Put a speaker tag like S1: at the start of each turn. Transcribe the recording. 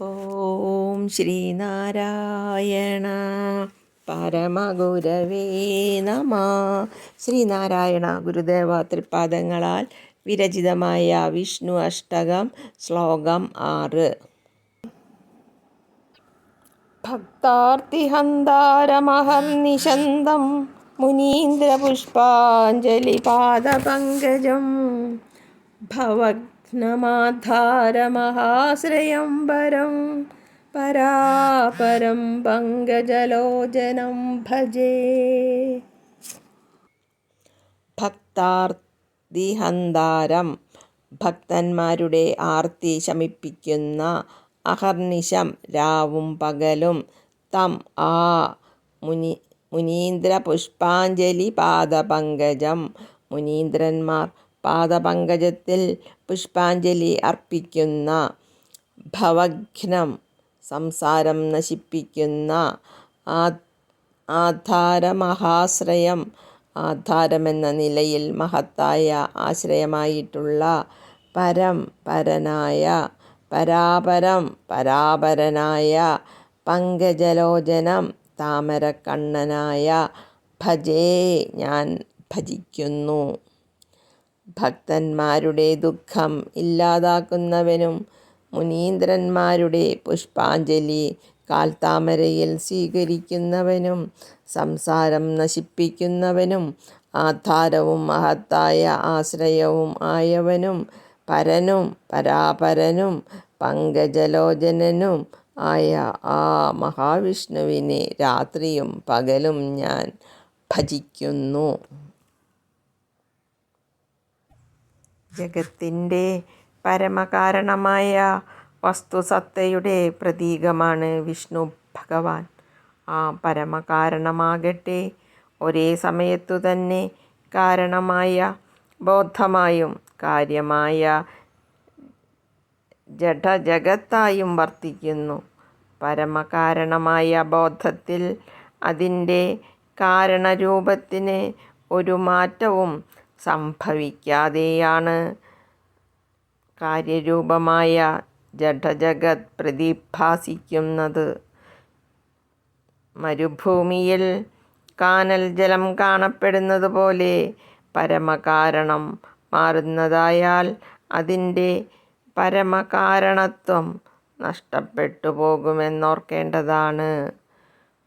S1: ഓം ശ്രീനാരായണ പരമഗുരവേ നമ. ശ്രീനാരായണ ഗുരുദേവ തൃപാദങ്ങളാൽ വിരചിതമായ വിഷ്ണു അഷ്ടകം ശ്ലോകം ആറ്. ഭക്താർത്തിഹന്താരമഹർനിശന്തം മുനീന്ദ്രപുഷ്പാഞ്ജലിപാദപങ്കജം ഭവഘ്നമാധാരമഹാശ്രയം വരം പരാപരം പങ്കജലോചനം ഭജേ. ഭക്താർത്തിഹന്താരം. ഭക്തന്മാരുടെ ആർത്തി ശമിപ്പിക്കുന്ന അഹർനിശം രാവും പകലും. തം ആ. മുനി മുനീന്ദ്ര പുഷ്പാഞ്ജലി പാദപങ്കജം മുനീന്ദ്രന്മാർ പാദപങ്കജത്തിൽ പുഷ്പാഞ്ജലി അർപ്പിക്കുന്ന ഭവഘ്നം സംസാരം നശിപ്പിക്കുന്ന ആധാരമഹാശ്രയം ആധാരമെന്ന നിലയിൽ മഹത്തായ ആശ്രയമായിട്ടുള്ള പരം പരനായ പരാപരം പരാപരനായ പങ്കജലോചനം താമരക്കണ്ണനായ ഭജേ ഞാൻ ഭജിക്കുന്നു. ഭക്തന്മാരുടെ ദുഃഖം ഇല്ലാതാക്കുന്നവനും മുനീന്ദ്രന്മാരുടെ പുഷ്പാഞ്ജലി കാൽത്താമരയിൽ സ്വീകരിക്കുന്നവനും സംസാരം നശിപ്പിക്കുന്നവനും ആധാരവും മഹത്തായ ആശ്രയവും ആയവനും പരനും പരാപരനും പങ്കജലോചനനും ആയ ആ മഹാവിഷ്ണുവിനെ രാത്രിയും പകലും ഞാൻ ഭജിക്കുന്നു. ജഗത്തിന്റെ പരമകാരണമായ വസ്തുസത്തയുടെ പ്രതീകമാണ് വിഷ്ണു ഭഗവാൻ. ആ പരമകാരണമാകട്ടെ ഒരേ സമയത്തു തന്നെ കാരണമായ ബോധമായും കാര്യമായ ജഡജഗത്തായും വർത്തിക്കുന്നു. പരമകാരണമായ ബോധത്തിൽ അതിന്റെ കാരണരൂപത്തിന് ഒരു മാറ്റവും സംഭവിക്കാതെയാണ്. കാര്യരൂപമായ ജഡജഗത് പ്രതിഭാസിക്കുന്നത്. മരുഭൂമിയിൽ കാനൽ ജലം കാണപ്പെടുന്നത് പോലെ പരമകാരണം മാറുന്നതായാൽ അതിന്റെ പരമകാരണത്വം നഷ്ടപ്പെട്ടു പോകുമെന്നോർക്കേണ്ടതാണ്.